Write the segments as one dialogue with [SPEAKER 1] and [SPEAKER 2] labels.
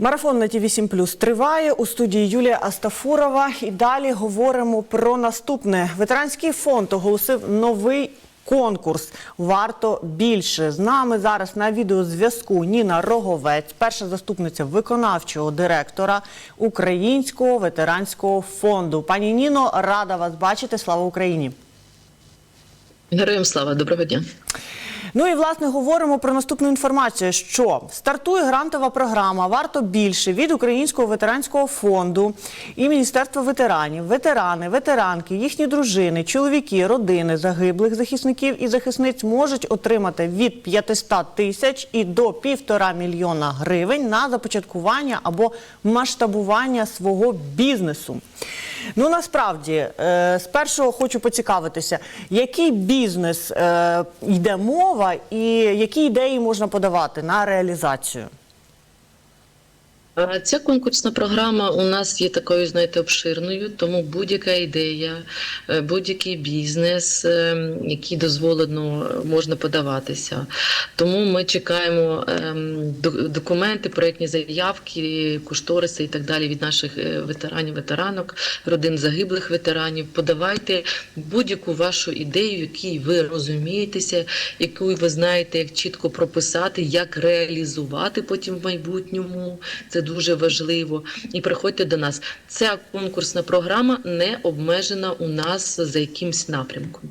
[SPEAKER 1] Марафон на ті 7 триває у студії Юлія Астафурова. І далі говоримо про наступне. Ветеранський фонд оголосив новий конкурс. Варто більше. З нами зараз на відеозв'язку Ніна Роговець, перша заступниця виконавчого директора Українського ветеранського фонду. Пані Ніно, рада вас бачити. Слава Україні!
[SPEAKER 2] Героям слава, доброго дня.
[SPEAKER 1] Ну і власне говоримо про наступну інформацію, що стартує грантова програма Варто більше від Українського ветеранського фонду і Міністерства ветеранів. Ветерани, ветеранки, їхні дружини, чоловіки, родини загиблих захисників і захисниць можуть отримати від 500 тисяч і до півтора мільйона гривень на започаткування або масштабування свого бізнесу. Ну насправді, е, спершу хочу поцікавитися, який бізнес е, йде мова і які ідеї можна подавати на реалізацію?
[SPEAKER 2] Ця конкурсна програма у нас є такою, знаєте, обширною, тому будь-яка ідея, е, будь-який бізнес, е, який дозволено, можна подаватися. Тому ми чекаємо ем, документи, проєктні заявки, кошториси і так далі від наших е, ветеранів, ветеранок, родин загиблих ветеранів. Подавайте будь-яку вашу ідею, якій ви розумієтеся, яку ви знаєте, як чітко прописати, як реалізувати потім в майбутньому. Це дуже важливо. І приходьте до нас. Ця конкурсна програма не обмежена у нас за якимсь напрямком.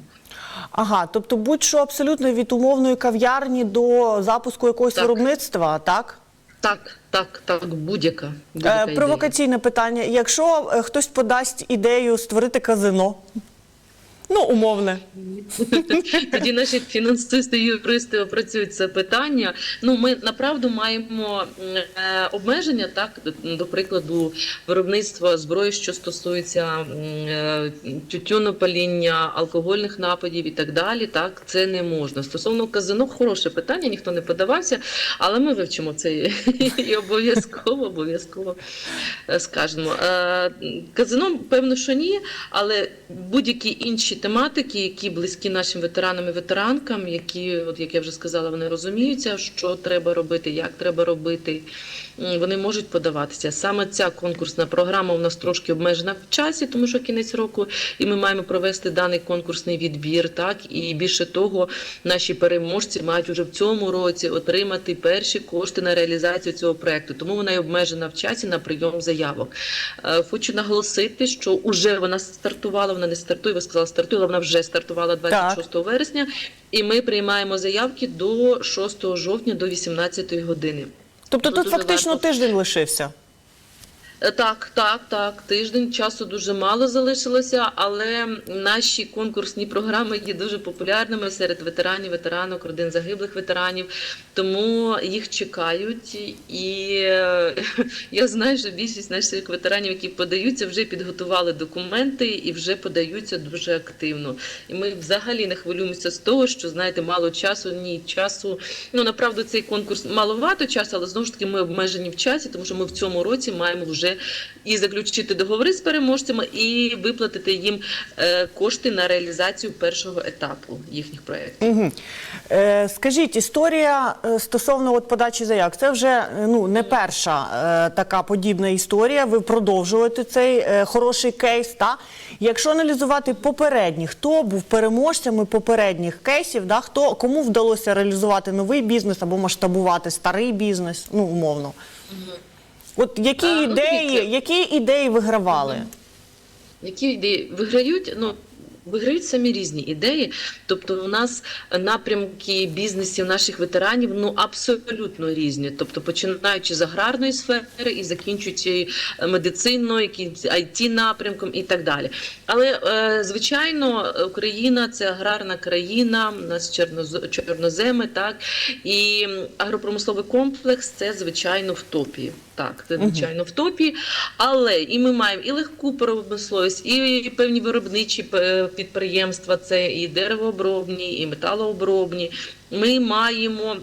[SPEAKER 1] Ага, тобто будь-що абсолютно від умовної кав'ярні до запуску якогось
[SPEAKER 2] Так.
[SPEAKER 1] виробництва, так?
[SPEAKER 2] Так, так, так, будь-яка.
[SPEAKER 1] Е,
[SPEAKER 2] будь-яка ідея.
[SPEAKER 1] провокаційне питання. Якщо е, хтось подасть ідею створити казино, ну умовне.
[SPEAKER 2] Тоді наші фінансисти, юристи опрацюють це питання. Ну, ми направду маємо е, обмеження, так до прикладу, виробництва зброї, що стосується е, тютюнопаління, алкогольних нападів і так далі. Так, це не можна. Стосовно казино, хороше питання, ніхто не подавався, але ми вивчимо це і обов'язково, обов'язково е, скажемо. Казино, певно, що ні, але будь-які інші тематики, які близькі нашим ветеранам і ветеранкам, які, от як я вже сказала, вони розуміються, що треба робити, як треба робити. Вони можуть подаватися. Саме ця конкурсна програма у нас трошки обмежена в часі, тому що кінець року, і ми маємо провести даний конкурсний відбір. Так і більше того, наші переможці мають уже в цьому році отримати перші кошти на реалізацію цього проекту. Тому вона і обмежена в часі на прийом заявок. Е, Хочу наголосити, що вже вона стартувала. Вона не стартує. Ви сказали, стартує, вона вже стартувала 26 вересня. І ми приймаємо заявки до 6 жовтня до 18 години.
[SPEAKER 1] Тобто
[SPEAKER 2] тобто
[SPEAKER 1] тут фактично
[SPEAKER 2] варто.
[SPEAKER 1] тиждень лишився.
[SPEAKER 2] Е, Так, так, так. Тиждень часу дуже мало залишилося, але наші конкурсні програми є дуже популярними серед ветеранів, ветеранок, родин загиблих ветеранів. Тому їх чекають. І е, я знаю, що більшість наших ветеранів, які подаються, вже підготували документи і вже подаються дуже активно. І ми взагалі не хвилюємося з того, що знаєте, мало часу, ні часу. Ну направду цей конкурс маловато часу, але знову ж таки ми обмежені в часі, тому що ми в цьому році маємо вже і заключити договори з переможцями, і виплатити їм е, кошти на реалізацію першого етапу їхніх проєктів.
[SPEAKER 1] Угу. Е, скажіть, історія е, стосовно от подачі заявок, це вже е, ну, не перша е, така подібна історія. Ви продовжуєте цей е, хороший кейс. Та? Якщо аналізувати попередні, хто був переможцями попередніх кейсів, да? хто, кому вдалося реалізувати новий бізнес або масштабувати старий бізнес, ну умовно. От які
[SPEAKER 2] А, ну,
[SPEAKER 1] ідеї,
[SPEAKER 2] дивіться.
[SPEAKER 1] які ідеї вигравали?
[SPEAKER 2] Які ідеї виграють? Ну виграють самі різні ідеї. Тобто, у нас напрямки бізнесів наших ветеранів ну абсолютно різні. Тобто, починаючи з аграрної сфери і закінчуючи е, медициною, якимсь it напрямком і так далі. Але е, звичайно, Україна це аграрна країна, у нас чорноз- чорноземи, так і агропромисловий комплекс це звичайно в топі. Так, це звичайно в топі, але і ми маємо і легку промисловість, і певні виробничі е, підприємства, це і деревообробні, і металообробні. Ми маємо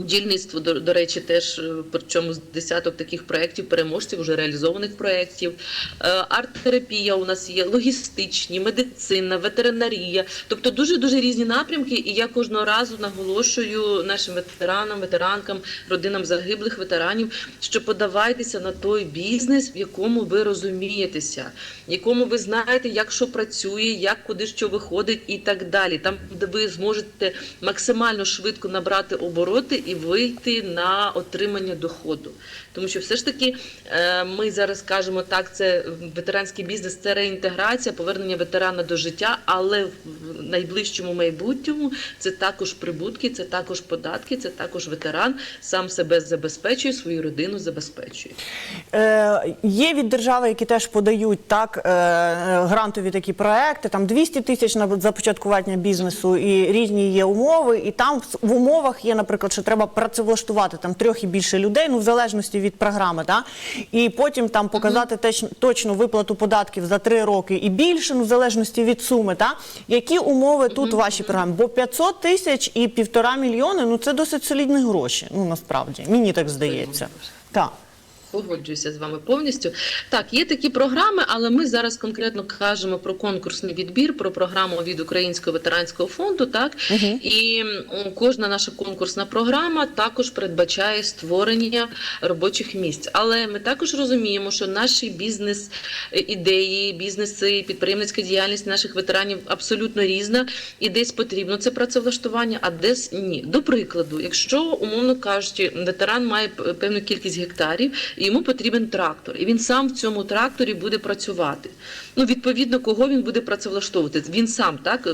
[SPEAKER 2] Бджільництво, до, до речі, теж е, причому з десяток таких проєктів, переможців, вже реалізованих проєктів. Е, Арт-терапія у нас є, логістичні, медицина, ветеринарія. Тобто дуже дуже різні напрямки. І я кожного разу наголошую нашим ветеранам, ветеранкам, родинам загиблих ветеранів, що подавайтеся на той бізнес, в якому ви розумієтеся, в якому ви знаєте, як що працює, як куди що виходить, і так далі. Там, де ви зможете максимально швидко набрати обороти і вийти на отримання доходу. Тому що все ж таки е, ми зараз кажемо так, це ветеранський бізнес, це реінтеграція, повернення ветерана до життя, але в найближчому майбутньому це також прибутки, це також податки, це також ветеран сам себе забезпечує, свою родину забезпечує.
[SPEAKER 1] Е, є від держави, які теж подають так е, грантові такі проекти, там 200 тисяч на започаткування бізнесу і різні є умови. І там в- умовах є, наприклад, що треба працевлаштувати там трьох і більше людей, ну в залежності від програми, да? і потім там показати теч, точну виплату податків за три роки і більше, ну в залежності від суми. Та? Які умови тут ваші програми? Бо 500 тисяч і півтора мільйони, ну це досить солідні гроші. Ну насправді мені так здається. Так.
[SPEAKER 2] Погоджуюся з вами повністю. Так, є такі програми, але ми зараз конкретно кажемо про конкурсний відбір, про програму від Українського ветеранського фонду. Так і кожна наша конкурсна програма також передбачає створення робочих місць. Але ми також розуміємо, що наші бізнес е, бізнеси, підприємницька діяльність наших ветеранів абсолютно різна, і десь потрібно це працевлаштування, а десь ні. До прикладу, якщо умовно кажучи, ветеран має певну кількість гектарів, і йому потрібен трактор, і він сам в цьому тракторі буде працювати. Ну, відповідно, кого він буде працевлаштовувати? Він сам так е,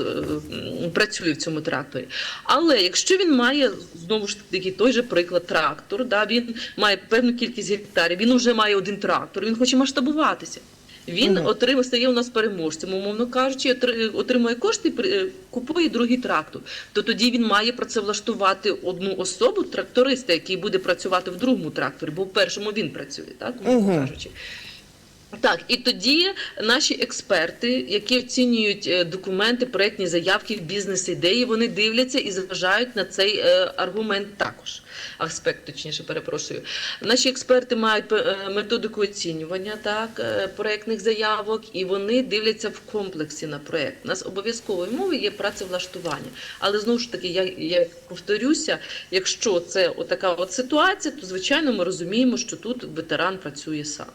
[SPEAKER 2] працює в цьому тракторі. Але якщо він має знову ж таки той же приклад трактор, да, він має певну кількість гектарів, він вже має один трактор, він хоче масштабуватися. Він
[SPEAKER 1] Мгм.
[SPEAKER 2] отримує, стає у нас переможцем, умовно кажучи, отримує кошти, е, купує другий трактор. То тоді він має працевлаштувати одну особу, тракториста, який буде працювати в другому тракторі, бо в першому він працює, так умовно
[SPEAKER 1] Мгм.
[SPEAKER 2] кажучи. Так, і тоді наші експерти, які оцінюють е, документи, проектні заявки, бізнес-ідеї, вони дивляться і зважають на цей е, аргумент також. Аспект, точніше, перепрошую. Наші експерти мають е, методику оцінювання так, проектних заявок, і вони дивляться в комплексі на проект. У нас обов'язковою мовою є працевлаштування. Але знову ж таки, я, я повторюся, якщо це отака от ситуація, то звичайно ми розуміємо, що тут ветеран працює сам.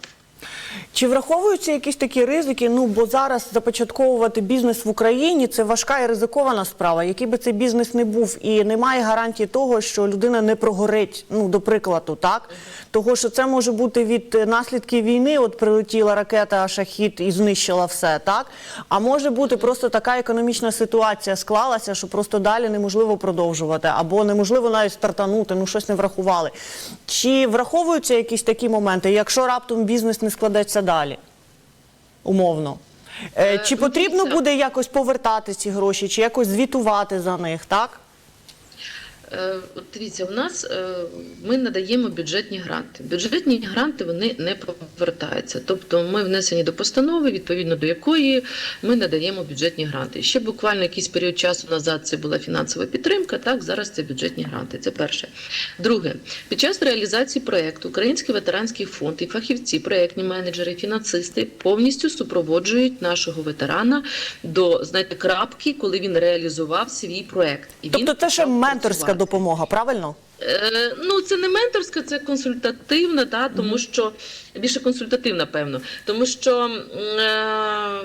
[SPEAKER 1] Чи враховуються якісь такі ризики? Ну бо зараз започатковувати бізнес в Україні це важка і ризикована справа. Який би цей бізнес не був, і немає гарантії того, що людина не прогорить. Ну до прикладу, так того, що це може бути від наслідків війни. От прилетіла ракета шахід і знищила все, так а може бути просто така економічна ситуація склалася, що просто далі неможливо продовжувати, або неможливо навіть стартанути. Ну щось не врахували. Чи враховуються якісь такі моменти, якщо раптом бізнес не складеться далі? Умовно. Е,
[SPEAKER 2] Е,
[SPEAKER 1] Чи
[SPEAKER 2] ну,
[SPEAKER 1] потрібно буде якось повертати ці гроші, чи якось звітувати за них, так?
[SPEAKER 2] Е, от Дивіться, у нас е, ми надаємо бюджетні гранти. Бюджетні гранти вони не повертаються. Тобто ми внесені до постанови, відповідно до якої ми надаємо бюджетні гранти. Ще буквально якийсь період часу назад це була фінансова підтримка. Так зараз це бюджетні гранти. Це перше. Друге, під час реалізації проєкту Український ветеранський фонд і фахівці, проєктні менеджери, фінансисти повністю супроводжують нашого ветерана до знаєте крапки, коли він реалізував свій проєкт. І він
[SPEAKER 1] Тобто це ще менторська. Допомога, правильно?
[SPEAKER 2] Е, Ну, це не менторська, це консультативна, та, тому що більше консультативна, певно. Тому що е,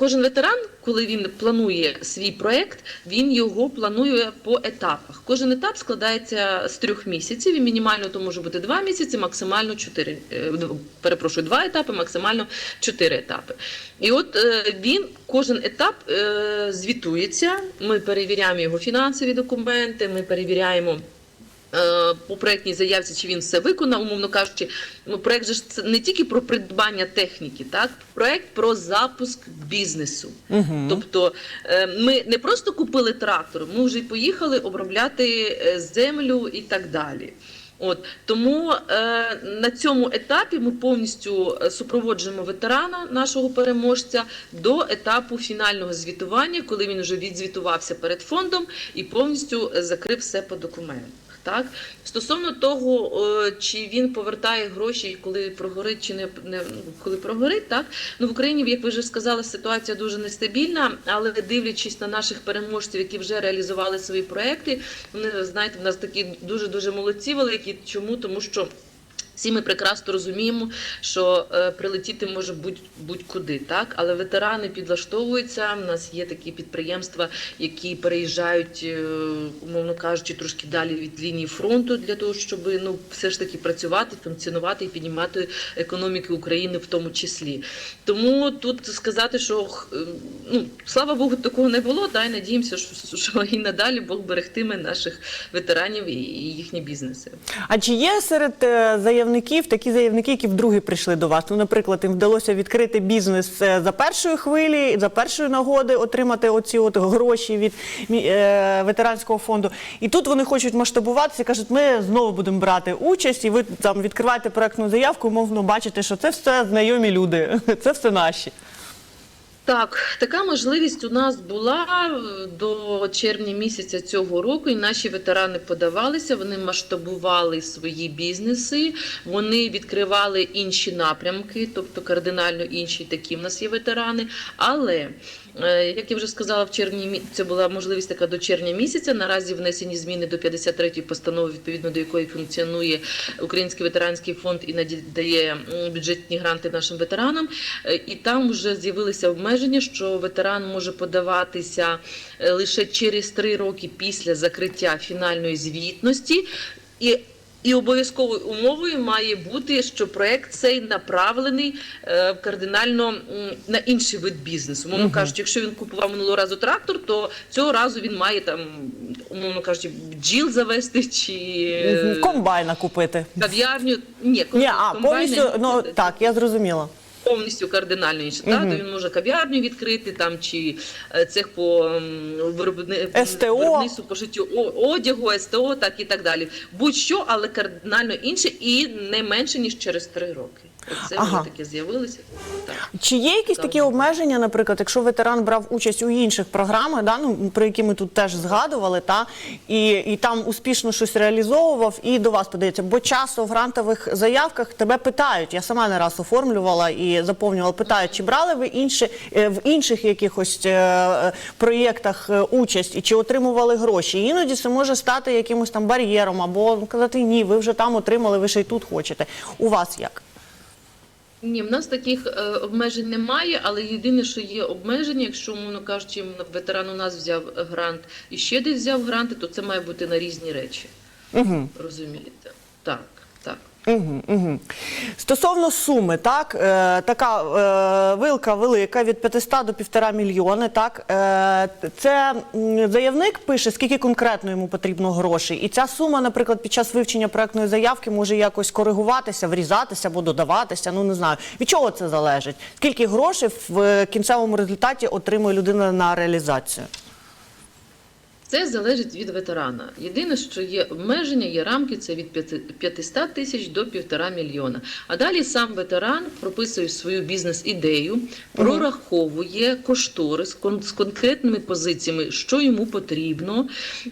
[SPEAKER 2] кожен ветеран, коли він планує свій проект, він його планує по етапах. Кожен етап складається з трьох місяців, і мінімально то може бути два місяці, максимально чотири. е, Перепрошую, два етапи, максимально чотири етапи. І от е, він кожен етап е, звітується. Ми перевіряємо його фінансові документи, ми перевіряємо. Е, По проектній заявці, чи він все виконав, умовно кажучи, ну проект же ж це не тільки про придбання техніки, так проект про запуск бізнесу.
[SPEAKER 1] Угу.
[SPEAKER 2] Тобто е, ми не просто купили трактор, ми вже й поїхали обробляти е, землю і так далі. От тому е, на цьому етапі ми повністю е, супроводжуємо ветерана, нашого переможця, до етапу фінального звітування, коли він вже відзвітувався перед фондом і повністю е, закрив все по документах. Так стосовно того, чи він повертає гроші, коли прогорить, чи не, не коли прогорить, так ну в Україні, як ви вже сказали, ситуація дуже нестабільна, але дивлячись на наших переможців, які вже реалізували свої проекти, вони знаєте, в нас такі дуже дуже молодці великі. Чому? Тому що. Всі ми прекрасно розуміємо, що е, прилетіти може будь, будь-куди, так але ветерани підлаштовуються. У нас є такі підприємства, які переїжджають, е, умовно кажучи, трошки далі від лінії фронту для того, щоб ну все ж таки працювати, функціонувати і піднімати економіки України в тому числі. Тому тут сказати, що е, ну слава Богу, такого не було. Дай надіємося, що, що і надалі Бог берегтиме наших ветеранів і, їхні бізнеси.
[SPEAKER 1] А чи є серед е, заявників такі заявники, які вдруге прийшли до вас? Ну, наприклад, їм вдалося відкрити бізнес е, за першої хвилі, за першої нагоди отримати оці от гроші від е, ветеранського фонду. І тут вони хочуть масштабуватися, кажуть, ми знову будемо брати участь, і ви там відкриваєте проектну заявку, умовно бачите, що це все знайомі люди, це все наші.
[SPEAKER 2] Так, така можливість у нас була е, до червня місяця цього року, і наші ветерани подавалися. Вони масштабували свої бізнеси, вони відкривали інші напрямки, тобто кардинально інші такі в нас є ветерани. Але як я вже сказала, в червні це була можливість така до червня місяця. Наразі внесені зміни до 53-ї постанови, відповідно до якої функціонує Український ветеранський фонд і надає бюджетні гранти нашим ветеранам. Е, І там вже з'явилися обмеження, що ветеран може подаватися е, лише через три роки після закриття фінальної звітності. І і обов'язковою умовою має бути, що проект цей направлений е, кардинально на інший вид бізнесу. Умовно
[SPEAKER 1] Мгм.
[SPEAKER 2] кажучи, якщо він купував минулого разу трактор, то цього разу він має там, умовно кажучи, бджіл завести чи е,
[SPEAKER 1] Комбайна купити.
[SPEAKER 2] кав'ярню. Ні,
[SPEAKER 1] Ні, а повністю, ну так, я зрозуміла.
[SPEAKER 2] Повністю кардинально інше.
[SPEAKER 1] Мгм.
[SPEAKER 2] то він може кав'ярню відкрити там чи е, цех по виробни...
[SPEAKER 1] СТО.
[SPEAKER 2] виробництву по життю одягу, СТО, так і так далі. Будь-що, але кардинально інше і не менше ніж через три роки. Оце
[SPEAKER 1] Ага.
[SPEAKER 2] вони таке з'явилися. Так.
[SPEAKER 1] Чи є якісь
[SPEAKER 2] Так.
[SPEAKER 1] такі обмеження, наприклад, якщо ветеран брав участь у інших програмах, да, ну, про які ми тут теж згадували, та, і, і там успішно щось реалізовував, і до вас подається? Бо часто в грантових заявках тебе питають, я сама не раз оформлювала і заповнювала, питають, чи брали ви інші, е, в інших якихось е, проєктах е, участь, і чи отримували гроші. І іноді це може стати якимось там бар'єром, або казати, ні, ви вже там отримали, ви ще й тут хочете. У вас як?
[SPEAKER 2] Ні, в нас таких е, обмежень немає, але єдине, що є обмеження, якщо, умовно кажучи, ветеран у нас взяв грант і ще десь взяв гранти, то це має бути на різні речі.
[SPEAKER 1] Угу.
[SPEAKER 2] Розумієте? Так.
[SPEAKER 1] Угу, угу. Стосовно суми, так, е, така е, вилка велика від 500 до 1,5 мільйони, так, е, це заявник пише, скільки конкретно йому потрібно грошей. І ця сума, наприклад, під час вивчення проектної заявки може якось коригуватися, врізатися або додаватися, ну не знаю. Від чого це залежить? Скільки грошей в е, кінцевому результаті отримує людина на реалізацію?
[SPEAKER 2] Це залежить від ветерана. Єдине, що є обмеження, є рамки, це від 5 500 тисяч до півтора мільйона. А далі сам ветеран прописує свою бізнес-ідею, прораховує кошторис з конкретними позиціями, що йому потрібно,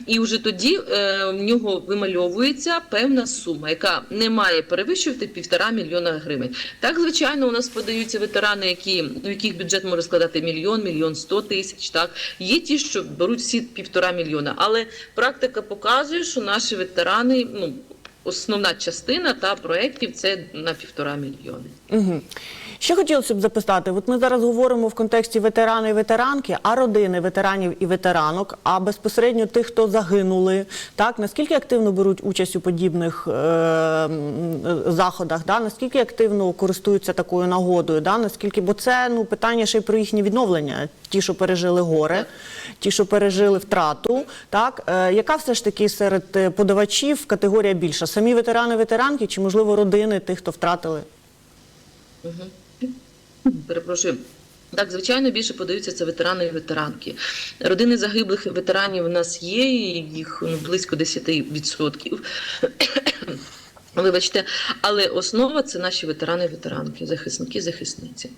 [SPEAKER 2] і вже тоді е, в нього вимальовується певна сума, яка не має перевищувати півтора мільйона гривень. Так, звичайно, у нас подаються ветерани, які у яких бюджет може складати мільйон, мільйон сто тисяч. Так є ті, що беруть всі півтора мільйона. Але практика показує, що наші ветерани, ну основна частина та проєктів це на півтора мільйони.
[SPEAKER 1] Угу. Ще хотілося б запитати, от ми зараз говоримо в контексті ветерани і ветеранки, а родини ветеранів і ветеранок, а безпосередньо тих, хто загинули, так наскільки активно беруть участь у подібних е, заходах, да? наскільки активно користуються такою нагодою, да? наскільки, бо це ну питання ще й про їхнє відновлення, ті, що пережили горе, ті, що пережили втрату, так е, яка все ж таки серед е, подавачів категорія більша? Самі ветерани, ветеранки, чи можливо родини тих, хто втратили?
[SPEAKER 2] Перепрошую. Так, звичайно, більше подаються це ветерани і ветеранки. Родини загиблих ветеранів у нас є, їх ну, близько 10%. Вибачте, але основа це наші ветерани і ветеранки, захисники, захисниці.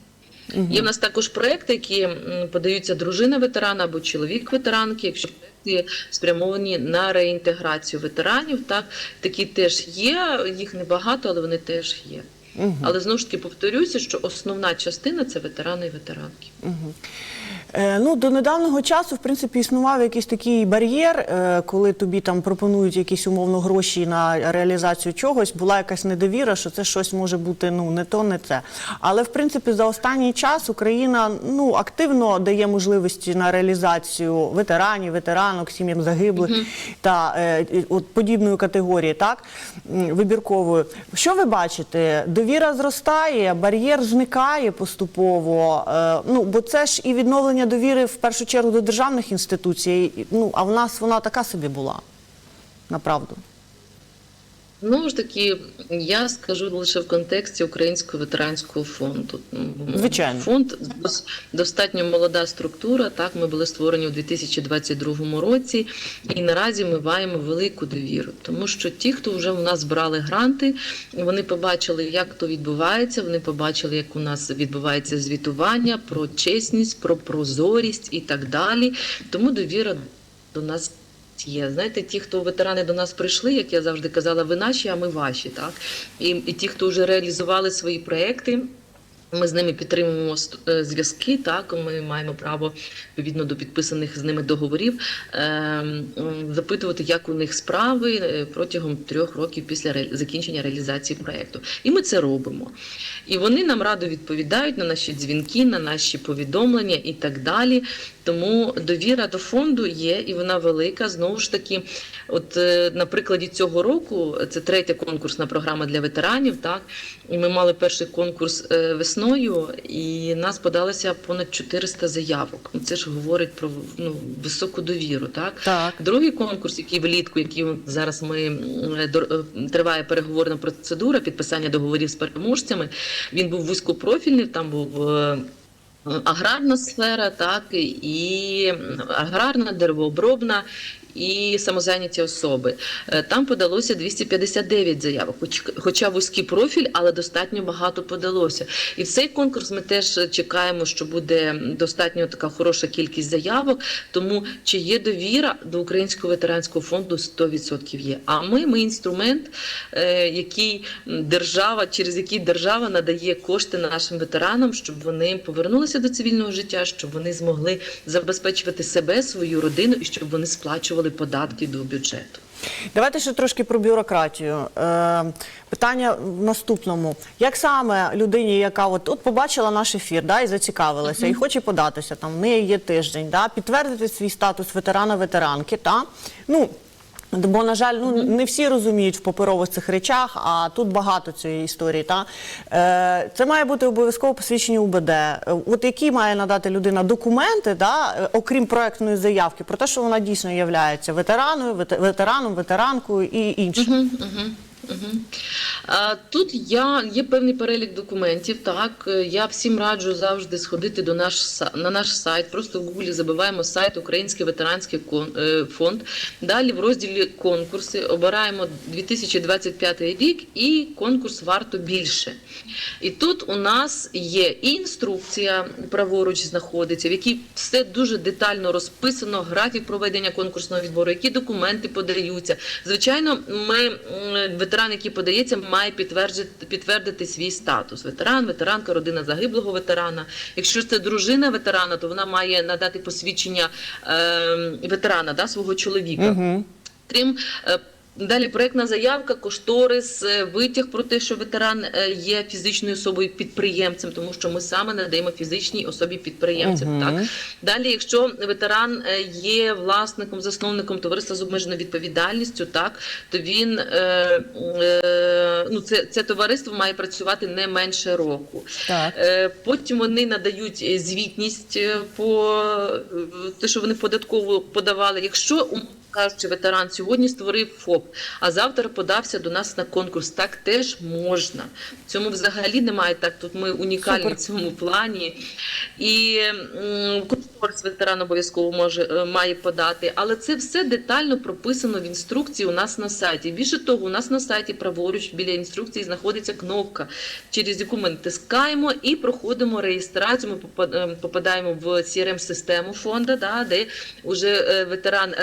[SPEAKER 2] Є в нас також проекти, які подаються дружина ветерана або чоловік ветеранки, якщо проекти спрямовані на реінтеграцію ветеранів. Так такі теж є. Їх небагато, але вони теж є. Але знову ж таки повторюся, що основна частина це ветерани і ветеранки.
[SPEAKER 1] Е, Ну, до недавнього часу, в принципі, існував якийсь такий бар'єр, е, коли тобі там пропонують якісь умовно гроші на реалізацію чогось, була якась недовіра, що це щось може бути ну не то, не це. Але в принципі за останній час Україна ну активно дає можливості на реалізацію ветеранів, ветеранок, сім'ям загиблих та е, от подібної категорії, так м, вибіркової. Що ви бачите? Довіра зростає, бар'єр зникає поступово. Е, ну бо це ж і відновлення довіри в першу чергу до державних інституцій. Ну а в нас вона така собі була. Направду.
[SPEAKER 2] Знову ж таки, я скажу лише в контексті Українського ветеранського фонду. Ну,
[SPEAKER 1] Звичайно.
[SPEAKER 2] Фонд достатньо молода структура. Так, ми були створені у 2022 році, і наразі ми маємо велику довіру, тому що ті, хто вже у нас брали гранти, вони побачили, як то відбувається. Вони побачили, як у нас відбувається звітування про чесність, про прозорість і так далі. Тому довіра до нас є. Знаєте, ті, хто ветерани до нас прийшли, як я завжди казала, ви наші, а ми ваші. Так? І, і ті, хто вже реалізували свої проекти. Ми з ними підтримуємо е, зв'язки. Так, ми маємо право відповідно до підписаних з ними договорів ем, запитувати, як у них справи е, протягом трьох років після закінчення реалізації проекту. І ми це робимо. І вони нам радо відповідають на наші дзвінки, на наші повідомлення і так далі. Тому довіра до фонду є, і вона велика. Знову ж таки, от е, на прикладі цього року це третя конкурсна програма для ветеранів. Так і ми мали перший конкурс е, весною, і нас подалося понад 400 заявок. Ну, Це ж говорить про ну, високу довіру. Так
[SPEAKER 1] Так.
[SPEAKER 2] Другий конкурс, який влітку, який зараз ми е, триває переговорна процедура підписання договорів з переможцями. Він був вузькопрофільний, там був. Аграрна сфера, так і аграрна, деревообробна і самозайняті особи. Е, Там подалося 259 заявок, хоч, хоча вузький профіль, але достатньо багато подалося. І в цей конкурс ми теж чекаємо, що буде достатньо така хороша кількість заявок. Тому чи є довіра до Українського ветеранського фонду 100% є. А ми, ми інструмент, е, який держава, через який держава надає кошти нашим ветеранам, щоб вони повернулися до цивільного життя, щоб вони змогли забезпечувати себе, свою родину і щоб вони сплачували податки до бюджету.
[SPEAKER 1] Давайте ще трошки про бюрократію. Е, питання в наступному: як саме людині, яка от, от побачила наш ефір, да, і зацікавилася, і хоче податися, там в неї є тиждень, да, підтвердити свій статус ветерана-ветеранки, та ну. Бо, на жаль, ну не всі розуміють в паперових цих речах, а тут багато цієї історії. Та е, це має бути обов'язково посвідчення УБД. От які має надати людина документи, да, е, окрім проектної заявки, про те, що вона дійсно є ветераною, вете- ветераном, ветеранкою і іншим.
[SPEAKER 2] Мгм. А, Тут я є певний перелік документів. Так я всім раджу завжди сходити до наш на наш сайт. Просто в Гуглі забиваємо сайт Український ветеранський е, фонд. Далі в розділі конкурси обираємо 2025 рік і конкурс варто більше. І тут у нас є і інструкція праворуч знаходиться, в якій все дуже детально розписано, графік проведення конкурсного відбору, які документи подаються. Звичайно, ми ветеран, який подається, має підтвердити, підтвердити свій статус. Ветеран, ветеранка, родина загиблого ветерана. Якщо це дружина ветерана, то вона має надати посвідчення е, ветерана, да, свого чоловіка. Крім е, Далі проектна заявка, кошторис, е, витяг про те, що ветеран е, є фізичною особою підприємцем, тому що ми саме надаємо фізичній особі підприємцем. Так далі, якщо ветеран е, є власником, засновником товариства з обмеженою відповідальністю, так то він е, е, ну це, це товариство має працювати не менше року.
[SPEAKER 1] Так.
[SPEAKER 2] Е, Потім вони надають звітність по те, що вони податково подавали. Якщо кажучи, ветеран сьогодні створив ФОП, а завтра подався до нас на конкурс, так теж можна. В цьому взагалі немає так. Тут ми унікальні
[SPEAKER 1] Супер.
[SPEAKER 2] в цьому плані. І Кошторис ветеран обов'язково може е, має подати, але це все детально прописано в інструкції у нас на сайті. Більше того, у нас на сайті праворуч біля інструкції знаходиться кнопка, через яку ми натискаємо і проходимо реєстрацію. Ми е, попадаємо в crm систему фонду, да, де вже е, ветеран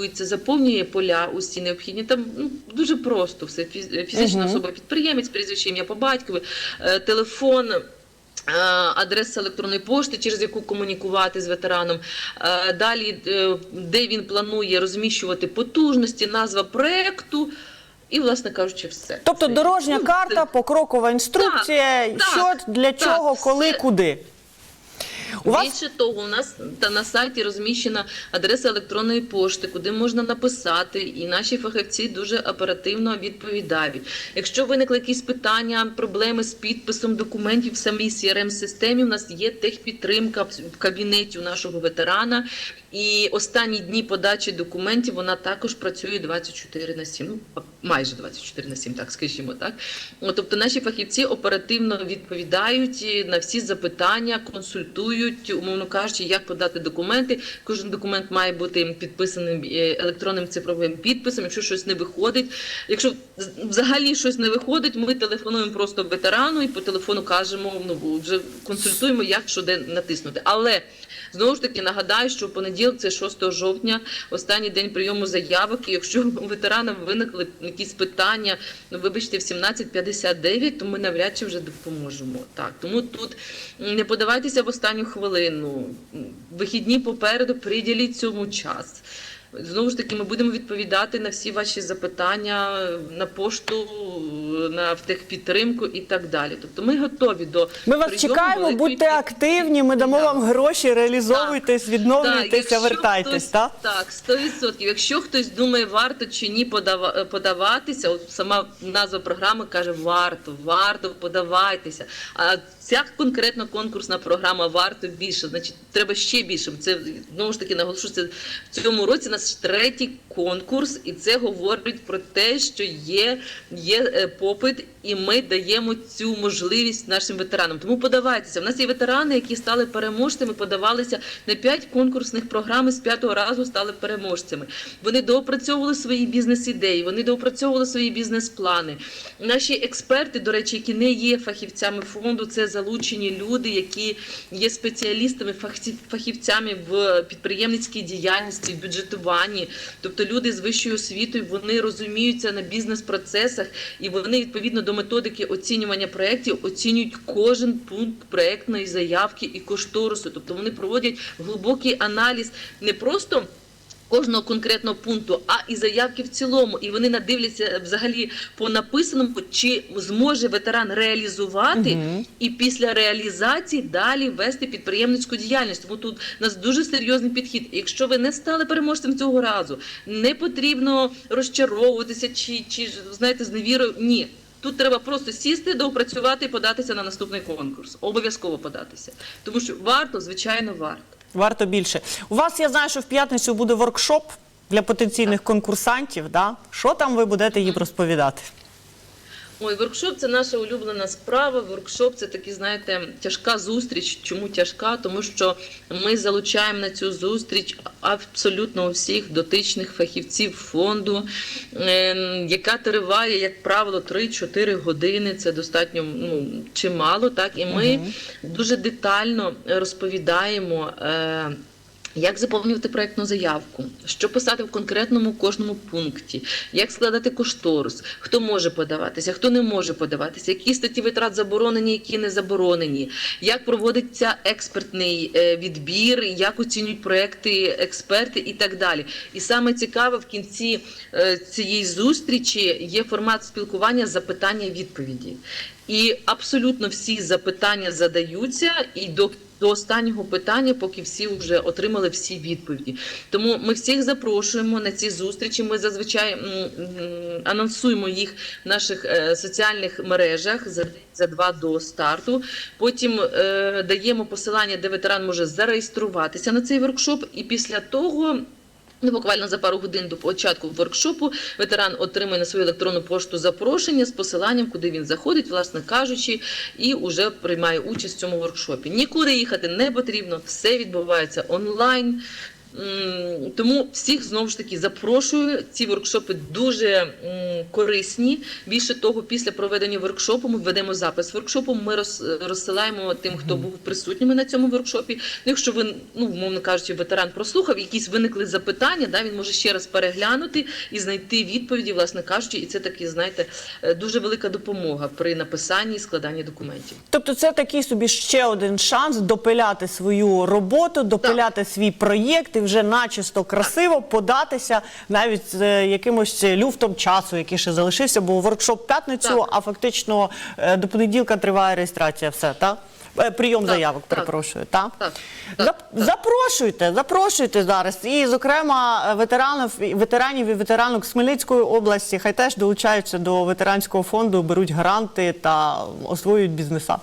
[SPEAKER 2] реєструється, заповнює поля усі необхідні. Там ну, дуже просто все. Е, Фізична
[SPEAKER 1] Мгм.
[SPEAKER 2] особа підприємець, прізвище ім'я по батькові, е, телефон. е, Адреса електронної пошти, через яку комунікувати з ветераном. Далі, де він планує розміщувати потужності, назва проекту, і, власне кажучи, все.
[SPEAKER 1] Тобто дорожня
[SPEAKER 2] Ну,
[SPEAKER 1] карта, покрокова інструкція,
[SPEAKER 2] так,
[SPEAKER 1] що для
[SPEAKER 2] так,
[SPEAKER 1] чого, коли,
[SPEAKER 2] все.
[SPEAKER 1] куди. У вас
[SPEAKER 2] Більше того, у нас та на сайті розміщена адреса електронної пошти, куди можна написати, і наші фахівці дуже оперативно відповідають. Якщо виникли якісь питання, проблеми з підписом документів в самій crm системі у нас є техпідтримка в кабінеті у нашого ветерана. І останні дні подачі документів вона також працює 24 на 7, ну майже 24 на 7, так скажімо так. Тобто наші фахівці оперативно відповідають на всі запитання, консультують, умовно кажучи, як подати документи. Кожен документ має бути підписаним е, електронним цифровим підписом. Якщо щось не виходить, якщо взагалі щось не виходить, ми телефонуємо просто ветерану і по телефону кажемо, ну вже консультуємо, як що де натиснути. Але Знову ж таки нагадаю, що в понеділок це 6 жовтня, останній день прийому заявок. І якщо у ветеранам виникли якісь питання, ну вибачте, в 17.59, то ми навряд чи вже допоможемо. Так, тому тут не подавайтеся в останню хвилину. Вихідні попереду приділіть цьому час. Знову ж таки, ми будемо відповідати на всі ваші запитання на пошту, на техпідтримку і так далі. Тобто ми готові до
[SPEAKER 1] ми вас
[SPEAKER 2] прийому
[SPEAKER 1] чекаємо, будьте активні. Ми дамо
[SPEAKER 2] заявок.
[SPEAKER 1] вам гроші, реалізовуйтесь, відновлюйтеся,
[SPEAKER 2] якщо
[SPEAKER 1] вертайтесь.
[SPEAKER 2] хтось-
[SPEAKER 1] Так?
[SPEAKER 2] Так, 100%. Якщо хтось думає, варто чи ні подава- подаватися, от сама назва програми каже варто, варто подавайтеся. А ця конкретно конкурсна програма варто більше, значить, треба ще більше. Це знову ж таки наголошую, це в цьому році у нас третій конкурс, і це говорить про те, що є, є е, попит, і ми даємо цю можливість нашим ветеранам. Тому подавайтеся. У нас є ветерани, які стали переможцями, подавалися на п'ять конкурсних програм і з п'ятого разу стали переможцями. Вони доопрацьовували свої бізнес-ідеї, вони доопрацьовували свої бізнес-плани. Наші експерти, до речі, які не є фахівцями фонду, це залучені люди, які є спеціалістами, фахівцями в підприємницькій діяльності, в бюджетуванні. Тобто люди з вищою освітою вони розуміються на бізнес-процесах і вони відповідно до методики оцінювання проєктів оцінюють кожен пункт проєктної заявки і кошторису. Тобто вони проводять глибокий аналіз не просто. Кожного конкретного пункту, а і заявки в цілому, і вони надивляться взагалі по написаному, чи зможе ветеран реалізувати,
[SPEAKER 1] Мгм.
[SPEAKER 2] і після реалізації далі вести підприємницьку діяльність. Тому тут у нас дуже серйозний підхід. Якщо ви не стали переможцем цього разу, не потрібно розчаровуватися чи, чи знаєте, з невірою. Ні. Тут треба просто сісти, доопрацювати і податися на наступний конкурс. Обов'язково податися. Тому що варто, звичайно, варто.
[SPEAKER 1] Варто більше. У вас я знаю, що в п'ятницю буде воркшоп для потенційних конкурсантів. Да? Що там ви будете їм розповідати?
[SPEAKER 2] Ой, воркшоп це наша улюблена справа. Воркшоп це такі, знаєте, тяжка зустріч. Чому тяжка? Тому що ми залучаємо на цю зустріч абсолютно всіх дотичних фахівців фонду, е, яка триває, як правило, 3-4 години. Це достатньо ну, чимало. Так, і ми
[SPEAKER 1] Мгм.
[SPEAKER 2] дуже детально розповідаємо. Е, як заповнювати проєктну заявку, що писати в конкретному кожному пункті, як складати кошторис, хто може подаватися, хто не може подаватися, які статті витрат заборонені, які не заборонені, як проводиться експертний е, відбір, як оцінюють проекти експерти і так далі. І саме цікаве в кінці е, цієї зустрічі є формат спілкування запитання-відповіді. І абсолютно всі запитання задаються і до до останнього питання, поки всі вже отримали всі відповіді. Тому ми всіх запрошуємо на ці зустрічі. Ми зазвичай анонсуємо їх в наших е, соціальних мережах за за два до старту. Потім е, даємо посилання, де ветеран може зареєструватися на цей воркшоп, і після того. Ну, буквально за пару годин до початку воркшопу ветеран отримує на свою електронну пошту запрошення з посиланням, куди він заходить, власне кажучи, і вже приймає участь в цьому воркшопі. Нікуди їхати не потрібно, все відбувається онлайн. Тому всіх знову ж таки запрошую. Ці воркшопи дуже корисні. Більше того, після проведення воркшопу ми ведемо запис воркшопу. Ми роз- розсилаємо тим, хто був присутніми на цьому воркшопі. Ну, якщо ви, ну умовно кажучи, ветеран прослухав, якісь виникли запитання, да, він може ще раз переглянути і знайти відповіді, власне кажучи, і це таки, знаєте, е, дуже велика допомога при написанні і складанні документів.
[SPEAKER 1] Тобто, це такий собі ще один шанс допиляти свою роботу, допиляти свій проєкт і вже начисто красиво податися навіть е, якимось люфтом часу, який ще залишився, бо воркшоп п'ятницю,
[SPEAKER 2] Так.
[SPEAKER 1] а фактично е, до понеділка триває реєстрація. Все, так? Е, Прийом
[SPEAKER 2] Так,
[SPEAKER 1] заявок,
[SPEAKER 2] так.
[SPEAKER 1] перепрошую, так?
[SPEAKER 2] Так, так.
[SPEAKER 1] Запрошуйте, запрошуйте зараз. І, зокрема, ветеранів, ветеранів і ветеранок з Хмельницької області хай теж долучаються до ветеранського фонду, беруть гранти та освоюють бізнеса.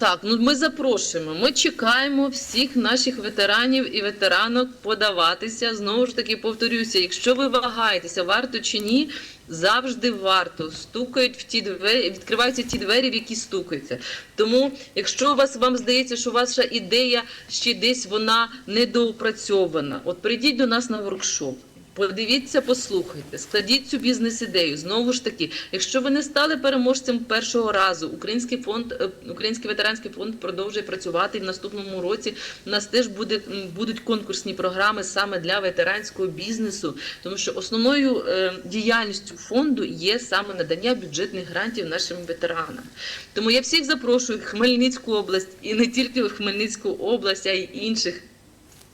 [SPEAKER 2] Так, ну ми запрошуємо. Ми чекаємо всіх наших ветеранів і ветеранок подаватися. Знову ж таки, повторюся, якщо ви вагаєтеся, варто чи ні, завжди варто. Стукають в ті двері, відкриваються ті двері, в які стукаються. Тому, якщо у вас вам здається, що ваша ідея ще десь вона недоопрацьована, от прийдіть до нас на воркшоп. Подивіться, послухайте, складіть цю бізнес-ідею. Знову ж таки, якщо ви не стали переможцем першого разу, Український фонд, е, Український ветеранський фонд продовжує працювати і в наступному році. У нас теж буде будуть конкурсні програми саме для ветеранського бізнесу, тому що основною е, діяльністю фонду є саме надання бюджетних грантів нашим ветеранам. Тому я всіх запрошую Хмельницьку область і не тільки в Хмельницьку область, а й інших.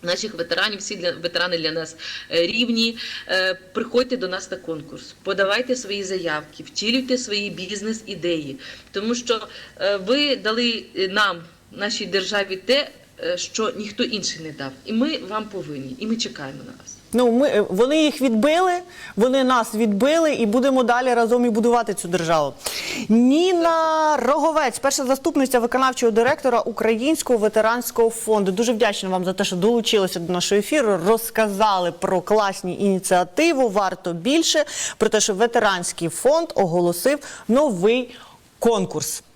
[SPEAKER 2] Наших ветеранів, всі для ветерани для нас е, рівні. Е, Приходьте до нас на конкурс, подавайте свої заявки, втілюйте свої бізнес-ідеї, тому що е, ви дали нам, нашій державі, те, що ніхто інший не дав, і ми вам повинні, і ми чекаємо на вас.
[SPEAKER 1] Ну, ми, е, вони їх відбили, вони нас відбили, і будемо далі разом і будувати цю державу. Ніна Роговець, перша заступниця виконавчого директора Українського ветеранського фонду. Дуже вдячна вам за те, що долучилися до нашого ефіру, розказали про класні ініціативу. Варто більше про те, що ветеранський фонд оголосив новий конкурс.